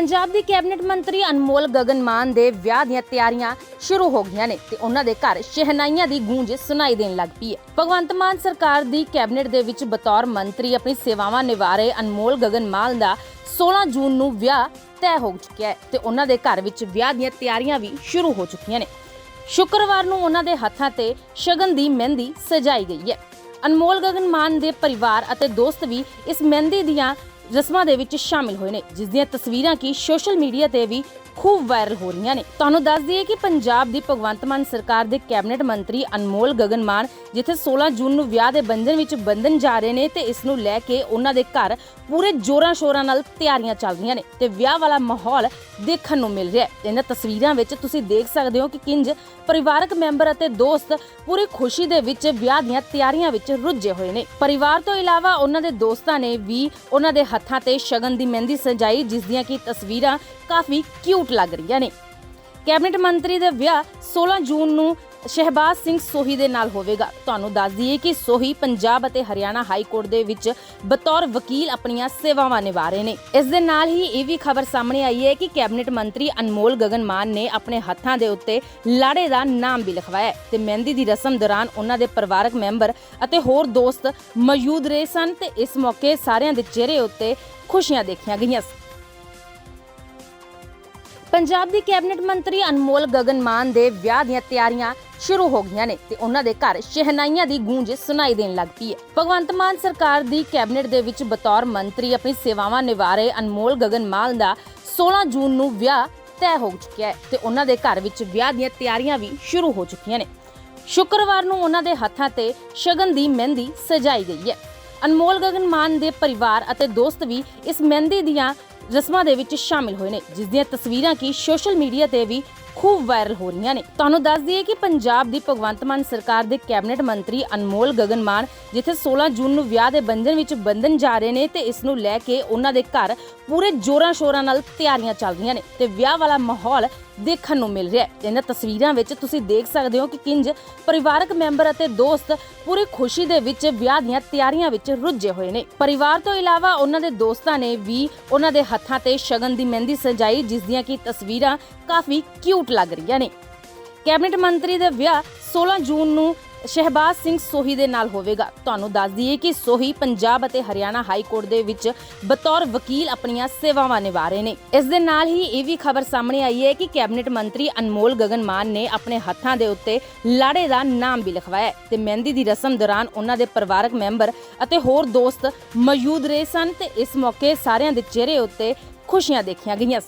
ਪੰਜਾਬ ਦੀ cabinet ਮੰਤਰੀ ਅਨਮੋਲ ਗਗਨ ਮਾਨ ਦੇ ਵਿਆਹ ਦੀਆਂ ਤਿਆਰੀਆਂ ਸ਼ੁਰੂ ਹੋ ਗਈਆਂ ਨੇ ਤੇ ਉਹਨਾਂ ਦੇ ਘਰ ਸ਼ਹਿਨਾਈਆਂ ਦੀ ਗੂੰਜ ਸੁਣਾਈ ਦੇਣ ਲੱਗ ਪਈ ਹੈ। ਭਗਵੰਤ ਮਾਨ ਸਰਕਾਰ ਦੀ ਕੈਬਨਿਟ ਦੇ ਵਿੱਚ ਬਤੌਰ ਮੰਤਰੀ ਆਪਣੀ ਸੇਵਾਵਾਂ ਨਿਭਾ ਰਹੇ ਅਨਮੋਲ ਗਗਨ ਮਾਨ ਦਾ 16 ਜੂਨ ਨੂੰ ਵਿਆਹ ਤੈਅ ਹੋ ਚੁੱਕਿਆ ਹੈ ਤੇ ਉਹਨਾਂ ਦੇ ਘਰ ਵਿੱਚ ਵਿਆਹ ਦੀਆਂ ਤਿਆਰੀਆਂ ਵੀ ਸ਼ੁਰੂ ਹੋ ਚੁੱਕੀਆਂ ਨੇ। ਸ਼ੁੱਕਰਵਾਰ ਨੂੰ ਉਹਨਾਂ ਦੇ ਹੱਥਾਂ ਤੇ ਸ਼ਗਨ ਦੀ ਮਹਿੰਦੀ ਸਜਾਈ ਗਈ ਹੈ। ਅਨਮੋਲ ਗਗਨ ਮਾਨ ਦੇ ਪਰਿਵਾਰ ਅਤੇ ਦੋਸਤ ਵੀ ਇਸ ਮਹਿੰਦੀ ਦੀਆਂ ਰਸਮਾਂ ਦੇ ਵਿੱਚ ਸ਼ਾਮਿਲ ਹੋਏ ਨੇ ਜਿਸ ਦੀਆਂ ਤਸਵੀਰਾਂ ਕੀ ਸੋਸ਼ਲ ਮੀਡੀਆ ਤੇ ਵੀ ਖੂਬ ਵਾਇਰਲ ਹੋ ਰਹੀਆਂ ਨੇ। ਤੁਹਾਨੂੰ ਦੱਸ ਦਈਏ ਕਿ ਪੰਜਾਬ ਦੀ ਭਗਵੰਤ ਮਾਨ ਸਰਕਾਰ ਦੇ ਕੈਬਨਿਟ ਮੰਤਰੀ ਅਨਮੋਲ ਗਗਨ ਮਾਨ ਜਿੱਥੇ 16 ਜੂਨ ਨੂੰ ਵਿਆਹ ਦੇ ਬੰਧਨ ਵਿੱਚ ਬੰਧਨ ਜਾ ਰਹੇ ਨੇ ਤੇ ਇਸ ਨੂੰ ਲੈ ਕੇ ਉਹਨਾਂ ਦੇ ਘਰ ਪੂਰੇ ਜੋਰਾਂ ਸ਼ੋਰਾਂ ਨਾਲ ਤਿਆਰੀਆਂ ਚੱਲ ਰਹੀਆਂ ਨੇ ਤੇ ਵਿਆਹ ਵਾਲਾ ਮਾਹੌਲ ਦੇਖਣ ਨੂੰ ਮਿਲ ਰਿਹਾ ਹੈ। ਇਹਨਾਂ ਤਸਵੀਰਾਂ ਵਿੱਚ ਤੁਸੀਂ ਦੇਖ ਸਕਦੇ ਹੋ ਕਿ ਕਿੰਜ ਪਰਿਵਾਰਕ ਮੈਂਬਰ ਅਤੇ ਦੋਸਤ ਪੂਰੀ ਖੁਸ਼ੀ ਦੇ ਵਿੱਚ ਵਿਆਹ ਦੀਆਂ ਤਿਆਰੀਆਂ ਵਿੱਚ ਰੁੱਝੇ ਹੋਏ ਨੇ। ਪਰਿਵਾਰ ਤੋਂ ਇਲਾਵਾ ਉਹਨਾਂ ਦੇ ਦੋਸਤਾਂ ਨੇ ਵੀ ਉਹਨਾਂ ਦੇ ਹੱਥਾਂ ਤੇ ਸ਼ਗਨ ਦੀ ਮਹਿੰਦੀ ਸਜਾਈ, ਜਿਸ ਦੀਆਂ ਕਿ ਤਸਵੀਰਾਂ ਕਾਫੀ ਕਿਊਟ ਲੱਗ ਰਹੀਆਂ ਨੇ। ਕੈਬਨਿਟ ਮੰਤਰੀ ਦਾ ਵਿਆਹ 16 ਜੂਨ ਨੂੰ ਸ਼ਹਿਬਾਜ਼ ਸਿੰਘ ਸੋਹੀ ਦੇ ਨਾਲ ਹੋਵੇਗਾ। ਤੁਹਾਨੂੰ ਦੱਸ ਦਈਏ ਕਿ ਸੋਹੀ ਪੰਜਾਬ ਅਤੇ ਹਰਿਆਣਾ ਹਾਈ ਕੋਰਟ ਦੇ ਵਿੱਚ ਬਤੌਰ ਵਕੀਲ ਆਪਣੀਆਂ ਸੇਵਾਵਾਂ ਨਿਭਾ ਰਹੇ ਨੇ। ਇਸ ਦੇ ਨਾਲ ਹੀ ਇਹ ਵੀ ਖਬਰ ਸਾਹਮਣੇ ਆਈ ਹੈ ਕਿ ਕੈਬਨਿਟ ਮੰਤਰੀ ਅਨਮੋਲ ਗਗਨ ਮਾਨ ਨੇ ਆਪਣੇ ਹੱਥਾਂ ਦੇ ਉੱਤੇ ਲਾੜੇ ਦਾ ਨਾਮ ਵੀ ਲਿਖਵਾਇਆ ਤੇ ਮਹਿੰਦੀ ਦੀ ਰਸਮ ਦੌਰਾਨ ਉਹਨਾਂ ਦੇ ਪਰਿਵਾਰਕ ਮੈਂਬਰ ਅਤੇ ਹੋਰ ਦੋਸਤ ਮੌਜੂਦ ਰਹੇ ਸਨ ਤੇ ਇਸ ਮੌਕੇ ਸਾਰਿਆਂ ਦੇ ਚਿਹਰੇ ਉੱਤੇ ਖੁਸ਼ੀਆਂ ਦੇਖੀਆਂ ਗਈਆਂ ਪੰਜਾਬ ਦੀ ਕੈਬਨਿਟ ਮੰਤਰੀ ਅਨਮੋਲ ਗਗਨ ਮਾਨ ਦੇ ਵਿਆਹ ਦੀਆਂ ਤਿਆਰੀਆਂ ਸ਼ੁਰੂ ਹੋ ਗਈਆਂ ਨੇ ਤੇ ਉਹਨਾਂ ਦੇ ਘਰ ਸ਼ਹਿਨਾਈਆਂ ਦੀ ਗੂੰਜ ਸੁਣਾਈ ਦੇਣ ਲੱਗ ਪਈ ਹੈ। ਭਗਵੰਤ ਮਾਨ ਸਰਕਾਰ ਦੀ ਕੈਬਨਿਟ ਦੇ ਵਿੱਚ ਬਤੌਰ ਮੰਤਰੀ ਆਪਣੀ ਸੇਵਾਵਾਂ ਨਿਭਾ ਰਹੇ ਅਨਮੋਲ ਗਗਨ ਮਾਨ ਦਾ 16 ਜੂਨ ਨੂੰ ਵਿਆਹ ਤੈਅ ਹੋ ਚੁੱਕਿਆ ਹੈ ਤੇ ਉਹਨਾਂ ਦੇ ਘਰ ਵਿੱਚ ਵਿਆਹ ਦੀਆਂ ਤਿਆਰੀਆਂ ਵੀ ਸ਼ੁਰੂ ਹੋ ਚੁੱਕੀਆਂ ਨੇ। ਸ਼ੁੱਕਰਵਾਰ ਨੂੰ ਉਹਨਾਂ ਦੇ ਹੱਥਾਂ ਤੇ ਸ਼ਗਨ ਦੀ ਮਹਿੰਦੀ ਸਜਾਈ ਗਈ ਹੈ। ਅਨਮੋਲ ਗਗਨ ਮਾਨ ਦੇ ਪਰਿਵਾਰ ਅਤੇ ਦੋਸਤ ਵੀ ਇਸ ਮਹਿੰਦੀ ਦੀਆਂ ਰਸਮਾਂ ਦੇ ਵਿੱਚ ਸ਼ਾਮਿਲ ਹੋਏ ਨੇ, ਜਿਸ ਦੀਆਂ ਤਸਵੀਰਾਂ ਕੀ ਸੋਸ਼ਲ ਮੀਡੀਆ ਤੇ ਵੀ ਖੂਬ ਵਾਇਰਲ ਹੋ ਰਹੀਆਂ ਨੇ। ਤੁਹਾਨੂੰ ਦੱਸ ਦਈਏ ਕਿ ਪੰਜਾਬ ਦੀ ਭਗਵੰਤ ਮਾਨ ਸਰਕਾਰ ਦੇ ਕੈਬਨਿਟ ਮੰਤਰੀ ਅਨਮੋਲ ਗਗਨ ਮਾਨ ਜਿੱਥੇ 16 ਜੂਨ ਨੂੰ ਵਿਆਹ ਦੇ ਬੰਧਨ ਵਿੱਚ ਬੰਧਨ ਜਾ ਰਹੇ ਨੇ ਤੇ ਇਸ ਨੂੰ ਲੈ ਕੇ ਉਹਨਾਂ ਦੇ ਘਰ ਪੂਰੇ ਜੋਰਾਂ ਸ਼ੋਰਾਂ ਨਾਲ ਤਿਆਰੀਆਂ ਚੱਲ ਰਹੀਆਂ ਨੇ ਤੇ ਵਿਆਹ ਵਾਲਾ ਮਾਹੌਲ ਦੇਖਣ ਨੂੰ ਮਿਲ ਰਿਹਾ ਹੈ। ਇਹਨਾਂ ਤਸਵੀਰਾਂ ਵਿੱਚ ਤੁਸੀਂ ਦੇਖ ਸਕਦੇ ਹੋ ਕਿ ਕਿੰਜ ਪਰਿਵਾਰਕ ਮੈਂਬਰ ਅਤੇ ਦੋਸਤ ਪੂਰੀ ਖੁਸ਼ੀ ਦੇ ਵਿੱਚ ਵਿਆਹ ਦੀਆਂ ਤਿਆਰੀਆਂ ਵਿੱਚ ਰੁੱਝੇ ਹੋਏ ਨੇ। ਪਰਿਵਾਰ ਤੋਂ ਇਲਾਵਾ ਉਹਨਾਂ ਦੇ ਦੋਸਤਾਂ ਨੇ ਵੀ ਉਹਨਾਂ ਦੇ ਹੱਥਾਂ ਤੇ ਸ਼ਗਨ ਦੀ ਮਹਿੰਦੀ ਸਜਾਈ, ਜਿਸ ਦੀਆਂ ਕਿ ਤਸਵੀਰਾਂ ਕਾਫੀ ਕਿਊਟ ਲੱਗ ਰਹੀਆਂ ਨੇ। ਕੈਬਨਿਟ ਮੰਤਰੀ ਦਾ ਵਿਆਹ 16 ਜੂਨ ਨੂੰ ਸ਼ਹਿਬਾਜ਼ ਸਿੰਘ ਸੋਹੀ ਦੇ ਨਾਲ ਹੋਵੇਗਾ। ਤੁਹਾਨੂੰ ਦੱਸ ਦਈਏ ਕਿ ਸੋਹੀ ਪੰਜਾਬ ਅਤੇ ਹਰਿਆਣਾ ਹਾਈ ਕੋਰਟ ਦੇ ਵਿੱਚ ਬਤੌਰ ਵਕੀਲ ਆਪਣੀਆਂ ਸੇਵਾਵਾਂ ਨਿਭਾ ਰਹੇ ਨੇ। ਇਸ ਦੇ ਨਾਲ ਹੀ ਇਹ ਵੀ ਖਬਰ ਸਾਹਮਣੇ ਆਈ ਹੈ ਕਿ ਕੈਬਨਿਟ ਮੰਤਰੀ ਅਨਮੋਲ ਗਗਨ ਮਾਨ ਨੇ ਆਪਣੇ ਹੱਥਾਂ ਦੇ ਉੱਤੇ ਲਾੜੇ ਦਾ ਨਾਮ ਵੀ ਲਿਖਵਾਇਆ ਤੇ ਮਹਿੰਦੀ ਦੀ ਰਸਮ ਦੌਰਾਨ ਉਹਨਾਂ ਦੇ ਪਰਿਵਾਰਕ ਮੈਂਬਰ ਅਤੇ ਹੋਰ ਦੋਸਤ ਮੌਜੂਦ ਰਹੇ ਸਨ ਤੇ ਇਸ ਮੌਕੇ ਸਾਰਿਆਂ ਦੇ ਚਿਹਰੇ ਉੱਤੇ ਖੁਸ਼ੀਆਂ ਦੇਖੀਆਂ ਗਈਆਂ।